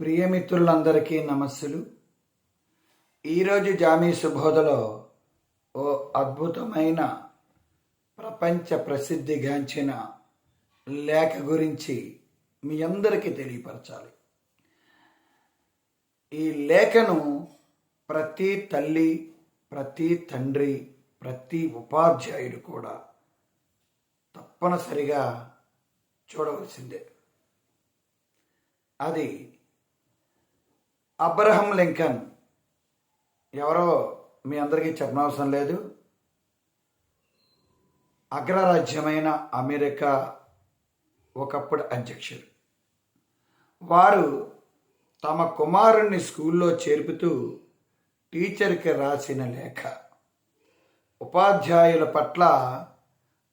ప్రియమిత్రులందరికీ నమస్సులు. ఈరోజు జామీ సుబోధలో ఓ అద్భుతమైన ప్రపంచ ప్రసిద్ధిగాంచిన లేఖ గురించి మీ అందరికీ తెలియపరచాలి. ఈ లేఖను ప్రతి తల్లి ప్రతి తండ్రి ప్రతి ఉపాధ్యాయుడు కూడా తప్పనిసరిగా చూడవలసిందే. అది అబ్రహం లింకన్. ఎవరో మీ అందరికీ చెప్పనవసరం లేదు. అగ్రరాజ్యమైన అమెరికా ఒకప్పుడు అధ్యక్షుడు. వారు తమ కుమారుణ్ణి స్కూల్లో చేర్పుతూ టీచర్కి రాసిన లేఖ. ఉపాధ్యాయుల పట్ల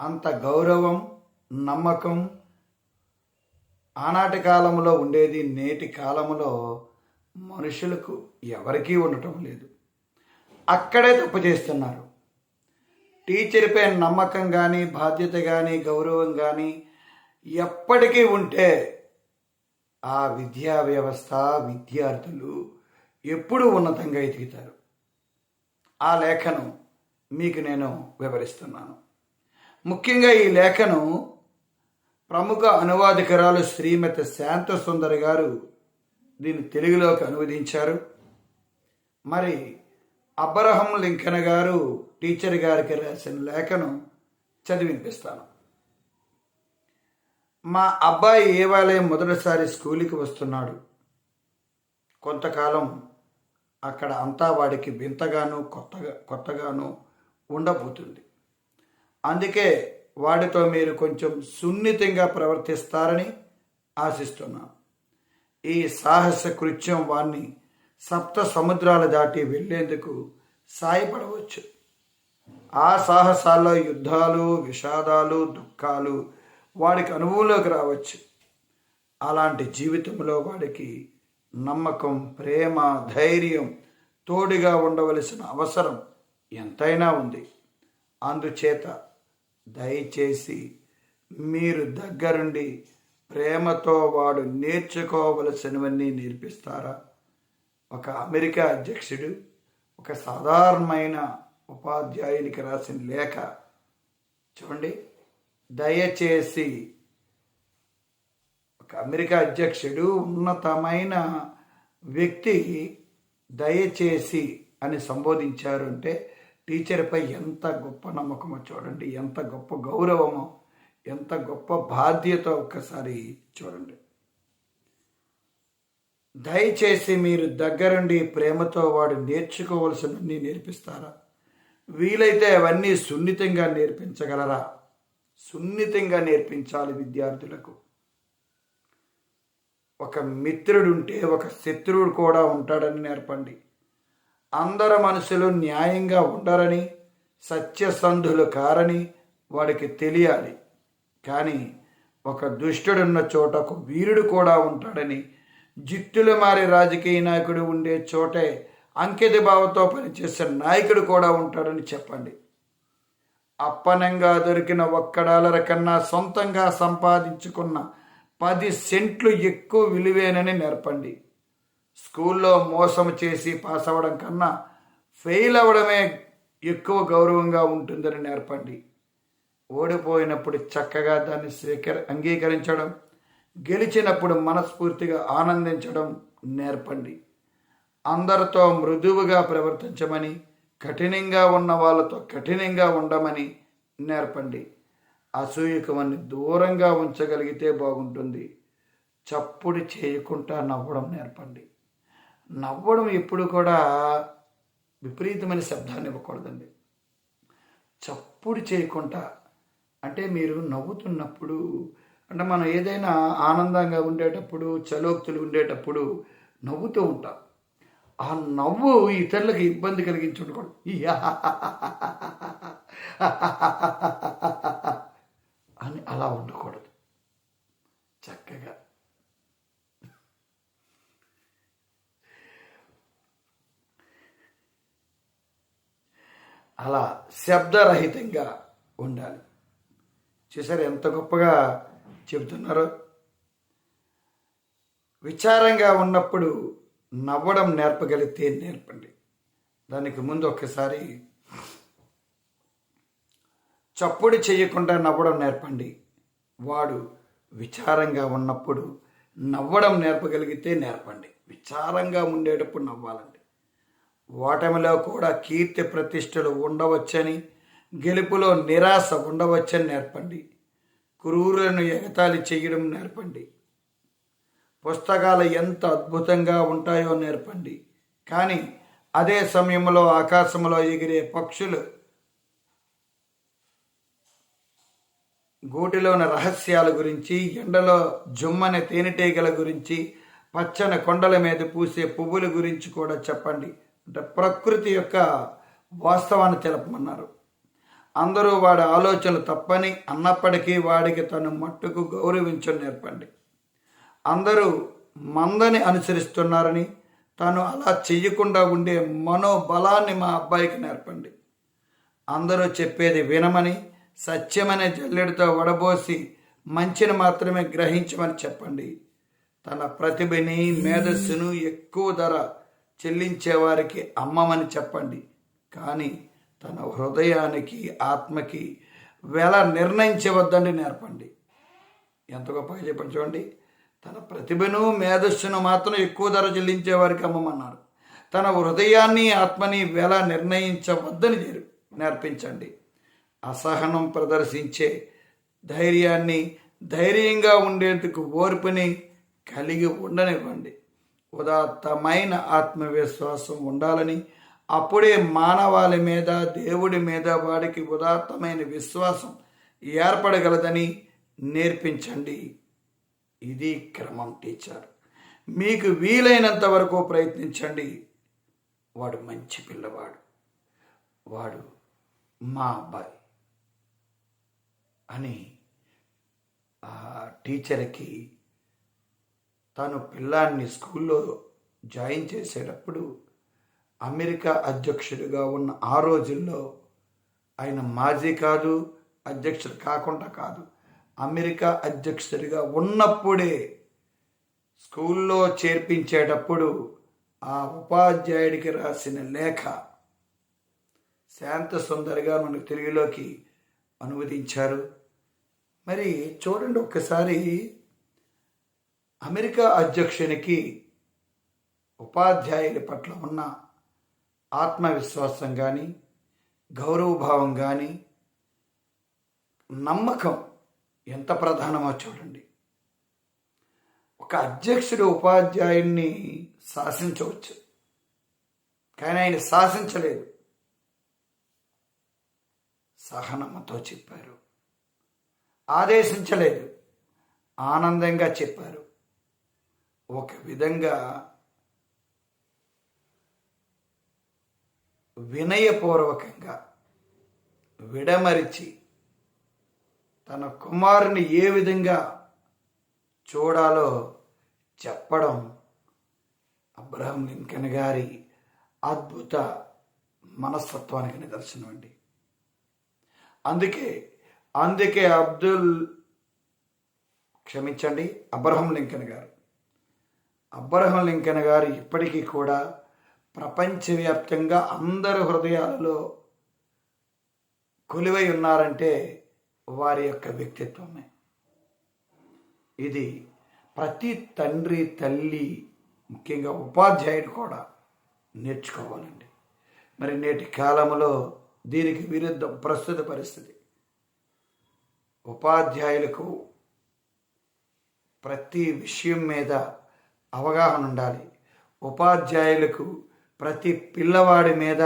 అంత గౌరవం నమ్మకం ఆనాటి కాలంలో ఉండేది నేటి కాలంలో మనుషులకు ఎవరికీ ఉండటం లేదు. అక్కడే తప్పు చేస్తున్నారు. టీచర్పై నమ్మకం కానీ బాధ్యత కానీ గౌరవం కానీ ఎప్పటికీ ఉంటే ఆ విద్యా వ్యవస్థ విద్యార్థులు ఎప్పుడూ ఉన్నతంగా ఎదుగుతారు. ఆ లేఖను మీకు నేను వివరిస్తున్నాను. ముఖ్యంగా ఈ లేఖను ప్రముఖ అనువాదకురాలు శ్రీమతి శాంత సుందరి గారు దీన్ని తెలుగులోకి అనువదించారు. మరి అబ్రహం లింకన్ గారు టీచర్ గారికి రాసిన లేఖను చదివినిపిస్తాను మా అబ్బాయి ఏవాలయం మొదటిసారి స్కూల్కి వస్తున్నాడు? కొంతకాలం అక్కడ అంతా వాడికి వింతగాను కొత్తగా కొత్తగాను ఉండబోతుంది. అందుకే వాడితో మీరు కొంచెం సున్నితంగా ప్రవర్తిస్తారని ఆశిస్తున్నాను. ఈ సాహస కృత్యం వాణ్ణి సప్త సముద్రాలు దాటి వెళ్ళేందుకు సాయపడవచ్చు. ఆ సాహసాల్లో యుద్ధాలు విషాదాలు దుఃఖాలు వాడికి అనుభవంలోకి రావచ్చు. అలాంటి జీవితంలో వాడికి నమ్మకం ప్రేమ ధైర్యం తోడుగా ఉండవలసిన అవసరం ఎంతైనా ఉంది. అందుచేత దయచేసి మీరు దగ్గరుండి ప్రేమతో వాడు నేర్చుకోవలసినవన్నీ నేర్పిస్తారా? ఒక అమెరికా అధ్యక్షుడు ఒక సాధారణమైన ఉపాధ్యాయునికి రాసిన లేఖ. చూడండి. దయచేసి ఒక అమెరికా అధ్యక్షుడు ఉన్నతమైన వ్యక్తి దయచేసి అని సంబోధించారు అంటే టీచర్పై ఎంత గొప్ప నమ్మకమో చూడండి. ఎంత గొప్ప గౌరవమో. ఎంత గొప్ప బాధ్యత ఒక్కసారి చూడండి. దయచేసి మీరు దగ్గరుండి ప్రేమతో వాడు నేర్చుకోవలసినవన్నీ నేర్పిస్తారా? వీలైతే అవన్నీ సున్నితంగా నేర్పించగలరా? సున్నితంగా నేర్పించాలి విద్యార్థులకు. ఒక మిత్రుడు ఉంటే ఒక శత్రువుడు కూడా ఉంటాడని నేర్పండి. అందరు మనుషులు న్యాయంగా ఉండరని సత్యసంధులు కారని వాడికి తెలియాలి. కానీ ఒక దుష్టుడున్న చోట ఒక వీరుడు కూడా ఉంటాడని జిత్తులు మారి రాజకీయ నాయకుడు ఉండే చోటే అంకిత భావంతో పనిచేసే నాయకుడు కూడా ఉంటాడని చెప్పండి. అప్పనంగా దొరికిన ఒక్క డాలర్ కన్నా సొంతంగా సంపాదించుకున్న పది సెంట్లు ఎక్కువ విలువేనని నేర్పండి. స్కూల్లో మోసం చేసి పాస్ అవ్వడం కన్నా ఫెయిల్ అవ్వడమే ఎక్కువ గౌరవంగా ఉంటుందని నేర్పండి. ఓడిపోయినప్పుడు చక్కగా దాన్ని స్వీకర అంగీకరించడం గెలిచినప్పుడు మనస్ఫూర్తిగా ఆనందించడం నేర్పండి. అందరితో మృదువుగా ప్రవర్తించమని కఠినంగా ఉన్న వాళ్ళతో కఠినంగా ఉండమని నేర్పండి. అసూయకమని దూరంగా ఉంచగలిగితే బాగుంటుంది. చప్పుడు చేయకుండా నవ్వడం నేర్పండి. నవ్వడం ఎప్పుడు కూడా విపరీతమైన శబ్దాన్ని ఇవ్వకూడదండి. చప్పుడు చేయకుండా అంటే మీరు నవ్వుతున్నప్పుడు అంటే మనం ఏదైనా ఆనందంగా ఉండేటప్పుడు చలోక్తులు ఉండేటప్పుడు నవ్వుతూ ఉంటాం. ఆ నవ్వు ఇతరులకు ఇబ్బంది కలిగించి ఉండకూడదు అని అలా ఉండకూడదు. చక్కగా. అలా శబ్దరహితంగా ఉండాలి. చూసారు ఎంత గొప్పగా చెబుతున్నారో. విచారంగా ఉన్నప్పుడు నవ్వడం నేర్పగలిగితే నేర్పండి. దానికి ముందు ఒక్కసారి చప్పుడు చేయకుండా నవ్వడం నేర్పండి. వాడు విచారంగా ఉన్నప్పుడు నవ్వడం నేర్పగలిగితే నేర్పండి. విచారంగా ఉండేటప్పుడు నవ్వాలండి. ఓటమిలో కూడా కీర్తి ప్రతిష్టలు ఉండవచ్చని గెలుపులో నిరాశ ఉండవచ్చని నేర్పండి. క్రూరులను ఎగతాళి చేయడం నేర్పండి. పుస్తకాలు ఎంత అద్భుతంగా ఉంటాయో నేర్పండి. కానీ అదే సమయంలో ఆకాశంలో ఎగిరే పక్షులు గూటిలోని రహస్యాల గురించి ఎండలో జుమ్మని తేనెటీగల గురించి పచ్చని కొండల మీద పూసే పువ్వుల గురించి కూడా చెప్పండి. అంటే ప్రకృతి యొక్క వాస్తవాన్ని తెలపమన్నారు. అందరూ వాడి ఆలోచనలు తప్పని అన్నప్పటికీ వాడికి తను మట్టుకు గౌరవించని నేర్పండి. అందరూ మందని అనుసరిస్తున్నారని తను అలా చెయ్యకుండా ఉండే మనోబలాన్ని మా అబ్బాయికి నేర్పండి. అందరూ చెప్పేది వినమని సత్యమనే జల్లెడితో వడబోసి మంచిని మాత్రమే గ్రహించమని చెప్పండి. తన ప్రతిభని మేధస్సును ఎక్కువ ధర చెల్లించేవారికి అమ్మమని చెప్పండి. కానీ తన హృదయానికి ఆత్మకి వెల నిర్ణయించవద్దని నేర్పండి. ఎంత గొప్పగా చెప్పండి చూడండి తన ప్రతిభను మేధస్సును మాత్రం ఎక్కువ ధర చెల్లించే వారికి అమ్మమన్నారు. తన హృదయాన్ని ఆత్మని వెల నిర్ణయించవద్దని చేరు నేర్పించండి. అసహనం ప్రదర్శించే ధైర్యాన్ని ధైర్యంగా ఉండేందుకు ఓర్పుని కలిగి ఉండనివ్వండి. ఉదాత్తమైన ఆత్మవిశ్వాసం ఉండాలని అప్పుడే మానవాళి మీద దేవుడి మీద వాడికి ఉదాత్తమైన విశ్వాసం ఏర్పడగలదని నేర్పించండి. ఇది క్రమం టీచర్. మీకు వీలైనంత వరకు ప్రయత్నించండి. వాడు మంచి పిల్లవాడు. వాడు మా అబ్బాయి అని ఆ టీచర్కి తను పిల్లాన్ని స్కూల్లో జాయిన్ చేసేటప్పుడు అమెరికా అధ్యక్షుడిగా ఉన్న ఆ రోజుల్లో ఆయన మాజీ కాదు అధ్యక్షుడు కాకుండా కాదు అమెరికా అధ్యక్షుడిగా ఉన్నప్పుడే స్కూల్లో చేర్పించేటప్పుడు ఆ ఉపాధ్యాయుడికి రాసిన లేఖ శాంత సుందరిగా మనకు తెలుగులోకి అనువదించారు. మరి చూడండి ఒక్కసారి అమెరికా అధ్యక్షునికి ఉపాధ్యాయుల పట్ల ఉన్న ఆత్మవిశ్వాసం కానీ గౌరవభావం కానీ నమ్మకం ఎంత ప్రధానమో చూడండి. ఒక అధ్యక్షుడు ఉపాధ్యాయుడిని శాసించవచ్చు. కానీ ఆయన శాసించలేదు. సహనమ్మతో చెప్పారు. ఆదేశించలేదు. ఆనందంగా చెప్పారు. ఒక విధంగా వినయపూర్వకంగా విడమరిచి తన కుమారుని ఏ విధంగా చూడాలో చెప్పడం అబ్రహం లింకన్ గారి అద్భుత మనస్తత్వానికి నిదర్శనం అండి. అందుకే అందుకే అబ్దుల్ క్షమించండి అబ్రహం లింకన్ గారు. అబ్రహం లింకన్ గారు ఇప్పటికీ కూడా ప్రపంచవ్యాప్తంగా అందరి హృదయాలలో కొలువై ఉన్నారంటే వారి యొక్క వ్యక్తిత్వమే. ఇది ప్రతి తండ్రి తల్లి ముఖ్యంగా ఉపాధ్యాయుడు కూడా నేర్చుకోవాలండి. మరి నేటి కాలంలో దీనికి విరుద్ధం ప్రస్తుత పరిస్థితి. ఉపాధ్యాయులకు ప్రతి విషయం మీద అవగాహన ఉండాలి. ఉపాధ్యాయులకు ప్రతి పిల్లవాడి మీద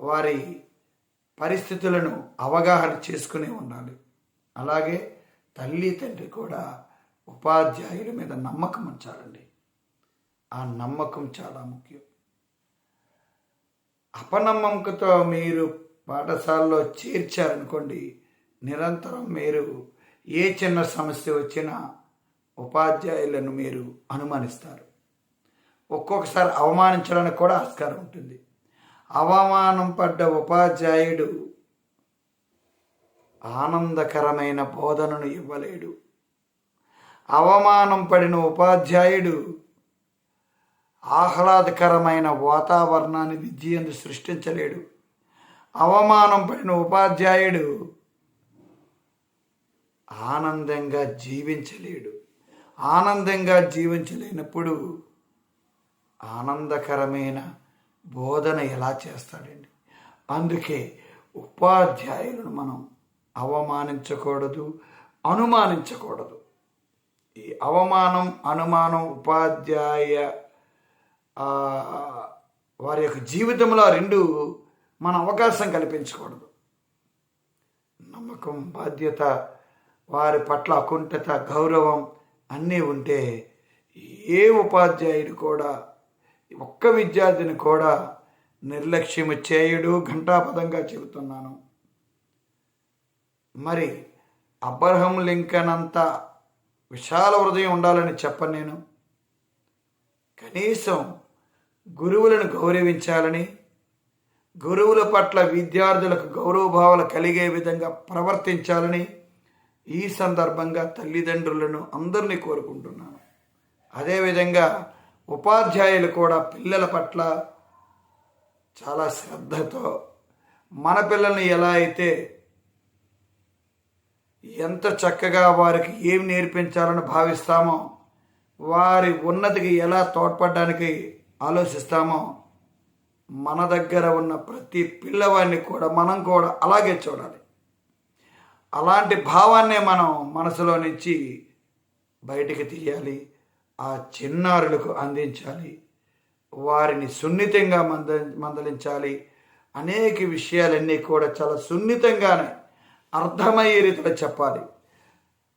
వారి పరిస్థితులను అవగాహన చేసుకుని ఉండాలి. అలాగే తల్లి తండ్రి కూడా ఉపాధ్యాయుల మీద నమ్మకం ఉంచాలండి. ఆ నమ్మకం చాలా ముఖ్యం. అపనమ్మకంతో మీరు పాఠశాలలో చేర్చారనుకోండి నిరంతరం మీరు ఏ చిన్న సమస్య వచ్చినా ఉపాధ్యాయులను మీరు అనుమానిస్తారు. ఒక్కొక్కసారి అవమానించడానికి కూడా ఆస్కారం ఉంటుంది. అవమానం పడ్డ ఉపాధ్యాయుడు ఆనందకరమైన బోధనను ఇవ్వలేడు. అవమానం పడిన ఉపాధ్యాయుడు ఆహ్లాదకరమైన వాతావరణాన్ని విద్యందు సృష్టించలేడు. అవమానం పడిన ఉపాధ్యాయుడు ఆనందంగా జీవించలేడు. ఆనందంగా జీవించలేనప్పుడు ఆనందకరమైన బోధన ఎలా చేస్తాడండి? అందుకే ఉపాధ్యాయులను మనం అవమానించకూడదు అనుమానించకూడదు. ఈ అవమానం అనుమానం ఉపాధ్యాయ వారి యొక్క జీవితంలో రెండు మన అవకాశం కల్పించకూడదు. నమ్మకం బాధ్యత వారి పట్ల అకుంఠత గౌరవం అన్నీ ఉంటే ఏ ఉపాధ్యాయుడు కూడా ఒక్క విద్యార్థిని కూడా నిర్లక్ష్యం చేయడు ఘంటాపదంగా చెబుతున్నాను. మరి అబ్రహం లింకన్ అంత విశాల హృదయం ఉండాలని చెప్పను నేను. కనీసం గురువులను గౌరవించాలని గురువుల పట్ల విద్యార్థులకు గౌరవభావాలు కలిగే విధంగా ప్రవర్తించాలని ఈ సందర్భంగా తల్లిదండ్రులను అందరినీ కోరుకుంటున్నాను. అదేవిధంగా ఉపాధ్యాయులు కూడా పిల్లల పట్ల చాలా శ్రద్ధతో మన పిల్లల్ని ఎలా అయితే ఎంత చక్కగా వారికి ఏం నేర్పించాలని భావిస్తామో వారి ఉన్నతికి ఎలా తోడ్పడడానికి ఆలోచిస్తామో మన దగ్గర ఉన్న ప్రతి పిల్లవాడిని కూడా మనం కూడా అలాగే చూడాలి. అలాంటి భావాన్నే మనం మనసులో నుంచి బయటికి తీయాలి. ఆ చిన్నారులకు అందించాలి. వారిని సున్నితంగా మంద మందలించాలి. అనేక విషయాలన్నీ కూడా చాలా సున్నితంగానే అర్థమయ్యే రీతిలో చెప్పాలి.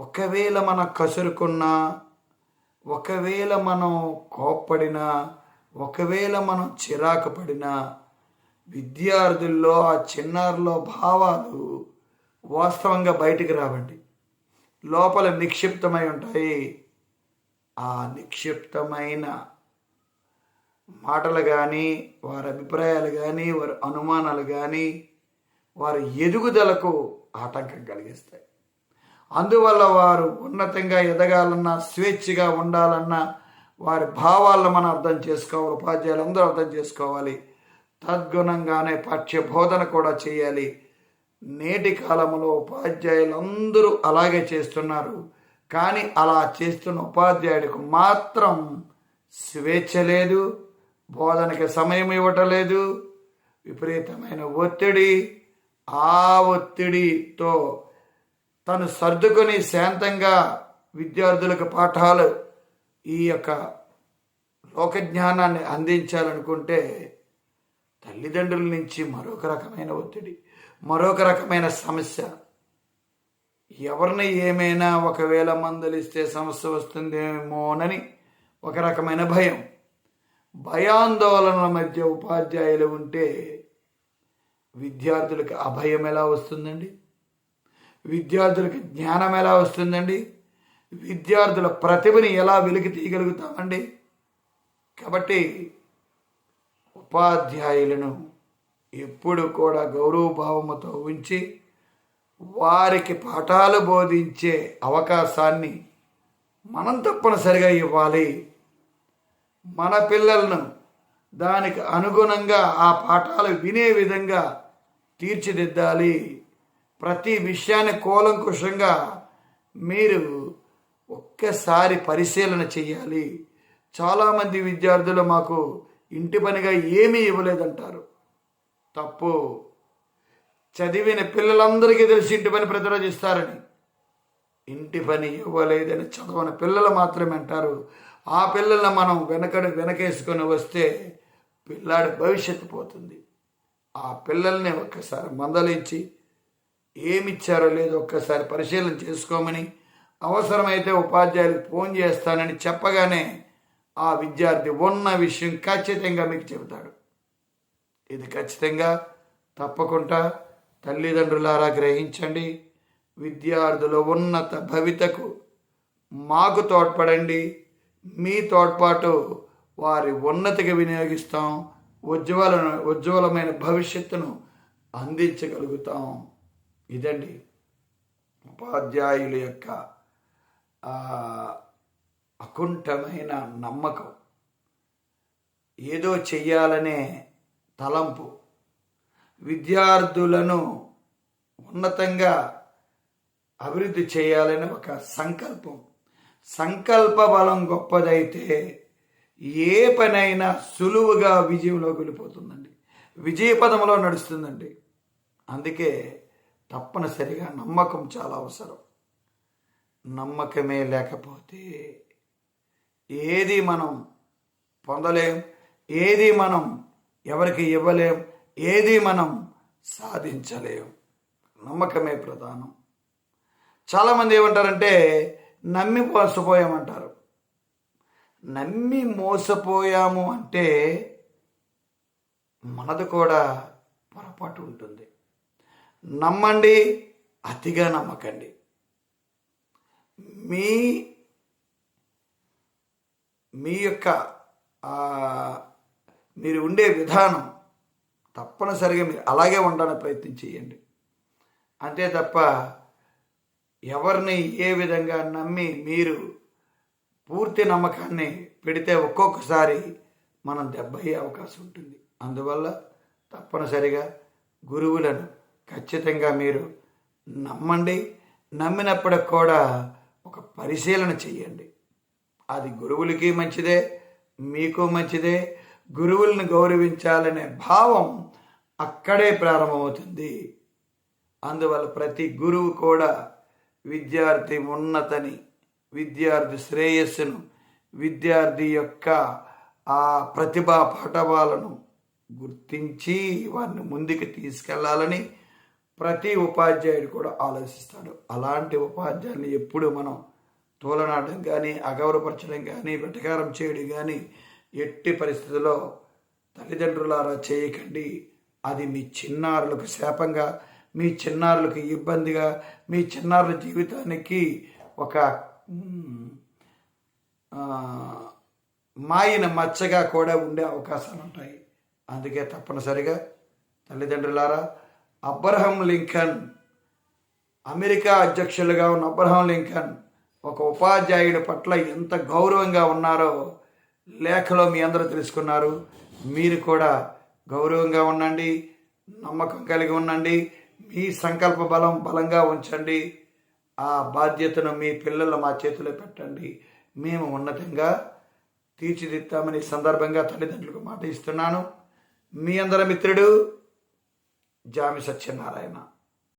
ఒకవేళ మనం కసురుకున్నా ఒకవేళ మనం కోప్పడినా ఒకవేళ మనం చిరాకు పడినా విద్యార్థుల్లో ఆ చిన్నారులో భావాలు వాస్తవంగా బయటికి రావండి. లోపల నిక్షిప్తమై ఉంటాయి. ఆ నిక్షిప్తమైన మాటలు కానీ వారి అభిప్రాయాలు కానీ వారి అనుమానాలు కానీ వారి ఎదుగుదలకు ఆటంకం కలిగిస్తాయి. అందువల్ల వారు ఉన్నతంగా ఎదగాలన్నా స్వేచ్ఛగా ఉండాలన్నా వారి భావాలను మనం అర్థం చేసుకోవాలి ఉపాధ్యాయులు అందరూ అర్థం చేసుకోవాలి. తద్గుణంగానే పాఠ్య బోధన కూడా చేయాలి. నేటి కాలంలో ఉపాధ్యాయులు అందరూ అలాగే చేస్తున్నారు. కానీ అలా చేస్తున్న ఉపాధ్యాయుడికి మాత్రం స్వేచ్ఛ లేదు బోధనకి సమయం ఇవ్వటలేదు. విపరీతమైన ఒత్తిడి ఆ ఒత్తిడితో తను సర్దుకొని శాంతంగా విద్యార్థులకు పాఠాలు ఈ యొక్క లోకజ్ఞానాన్ని అందించాలనుకుంటే తల్లిదండ్రుల నుంచి మరొక రకమైన ఒత్తిడి మరొక రకమైన సమస్య. ఎవరిని ఏమైనా ఒకవేళ మందలిస్తే సమస్య వస్తుందేమోనని ఒక రకమైన భయం. భయాందోళనల మధ్య ఉపాధ్యాయులు ఉంటే విద్యార్థులకు అభయం ఎలా వస్తుందండి? విద్యార్థులకు జ్ఞానం ఎలా వస్తుందండి? విద్యార్థుల ప్రతిభని ఎలా వెలికి తీయగలుగుతామండి? కాబట్టి ఉపాధ్యాయులను ఎప్పుడు కూడా గౌరవభావముతో ఉంచి వారికి పాఠాలు బోధించే అవకాశాన్ని మనం తప్పనిసరిగా ఇవ్వాలి. మన పిల్లలను దానికి అనుగుణంగా ఆ పాఠాలు వినే విధంగా తీర్చిదిద్దాలి. ప్రతి విషయాన్ని కూలంకుషంగా మీరు ఒక్కసారి పరిశీలన చేయాలి చాలామంది విద్యార్థులు మాకు ఇంటి పనిగా ఏమీ ఇవ్వలేదంటారు. తప్పు. చదివిన పిల్లలందరికీ తెలిసి ఇంటి పని ప్రతిరోజు ఇస్తారని ఇంటి పని ఇవ్వలేదని చదవని పిల్లలు మాత్రమే అంటారు. ఆ పిల్లల్ని మనం వెనకడు వెనకేసుకొని వస్తే పిల్లాడి భవిష్యత్తు పోతుంది. ఆ పిల్లల్ని ఒక్కసారి మందలించి ఏమిచ్చారో లేదో ఒక్కసారి పరిశీలన చేసుకోమని అవసరమైతే ఉపాధ్యాయులకు ఫోన్ చేస్తానని చెప్పగానే ఆ విద్యార్థి ఉన్న విషయం ఖచ్చితంగా మీకు చెబుతాడు. ఇది ఖచ్చితంగా తప్పకుండా తల్లిదండ్రులారా గ్రహించండి. విద్యార్థుల ఉన్నత భవితకు మాకు తోడ్పడండి. మీ తోడ్పాటు వారి ఉన్నతికి వినియోగిస్తాం. ఉజ్వల ఉజ్వలమైన భవిష్యత్తును అందించగలుగుతాం. ఇదండి ఉపాధ్యాయుల యొక్క అకుంఠమైన నమ్మకం. ఏదో చెయ్యాలనే తలంపు. విద్యార్థులను ఉన్నతంగా అభివృద్ధి చేయాలని ఒక సంకల్పం. సంకల్ప బలం గొప్పదైతే ఏ పనైనా సులువుగా విజయంలోకి వెళ్ళిపోతుందండి. విజయపదంలో నడుస్తుందండి. అందుకే తప్పనిసరిగా నమ్మకం చాలా అవసరం. నమ్మకమే లేకపోతే ఏది మనం పొందలేం ఏది మనం ఎవరికి ఇవ్వలేం ఏది మనం సాధించలేము నమ్మకమే ప్రధానం. చాలామంది ఏమంటారంటే నమ్మి మోసపోయామంటారు. నమ్మి మోసపోయాము అంటే మనది కూడా పొరపాటు ఉంటుంది. నమ్మండి అతిగా నమ్మకండి. మీ మీ యొక్క మీరు ఉండే విధానం తప్పనిసరిగా మీరు అలాగే ఉండడానికి ప్రయత్నం చేయండి. అంతే తప్ప ఎవరిని ఏ విధంగా నమ్మి మీరు పూర్తి నమ్మకాన్ని పెడితే ఒక్కొక్కసారి మనం దెబ్బయ్యే అవకాశం ఉంటుంది. అందువల్ల తప్పనిసరిగా గురువులను ఖచ్చితంగా మీరు నమ్మండి. నమ్మినప్పటికి కూడా ఒక పరిశీలన చేయండి. అది గురువులకి మంచిదే మీకు మంచిదే. గురువులను గౌరవించాలనే భావం అక్కడే ప్రారంభమవుతుంది. అందువల్ల ప్రతి గురువు కూడా విద్యార్థి ఉన్నతని విద్యార్థి శ్రేయస్సును విద్యార్థి యొక్క ఆ ప్రతిభా పటవాలను గుర్తించి వారిని ముందుకు తీసుకెళ్ళాలని ప్రతి ఉపాధ్యాయుడు కూడా ఆలోచిస్తాడు. అలాంటి ఉపాధ్యాయుని ఎప్పుడు మనం తోలనాడడం కానీ అగౌరవపరచడం కానీ వెటకారం చేయడం కానీ ఎట్టి పరిస్థితుల్లో తల్లిదండ్రులారా చేయకండి. అది మీ చిన్నారులకు శాపంగా మీ చిన్నారులకు ఇబ్బందిగా మీ చిన్నారుల జీవితానికి ఒక మాయిన మాయన మచ్చగా కూడా ఉండే అవకాశాలు ఉంటాయి. అందుకే తప్పనిసరిగా తల్లిదండ్రులారా అబ్రహం లింకన్ అమెరికా అధ్యక్షులుగా ఉన్న అబ్రహం లింకన్ ఒక ఉపాధ్యాయుడి పట్ల ఎంత గౌరవంగా ఉన్నారో లేఖలో మీ అందరూ తెలుసుకున్నారు. మీరు కూడా గౌరవంగా ఉండండి నమ్మకం కలిగి ఉండండి మీ సంకల్ప బలం బలంగా ఉంచండి. ఆ బాధ్యతను మీ పిల్లలు మా చేతిలో పెట్టండి. మేము ఉన్నతంగా తీర్చిదిద్దామని సందర్భంగా తల్లిదండ్రులకు మాట ఇస్తున్నాను. మీ అందరి మిత్రుడు జామి సత్యనారాయణ.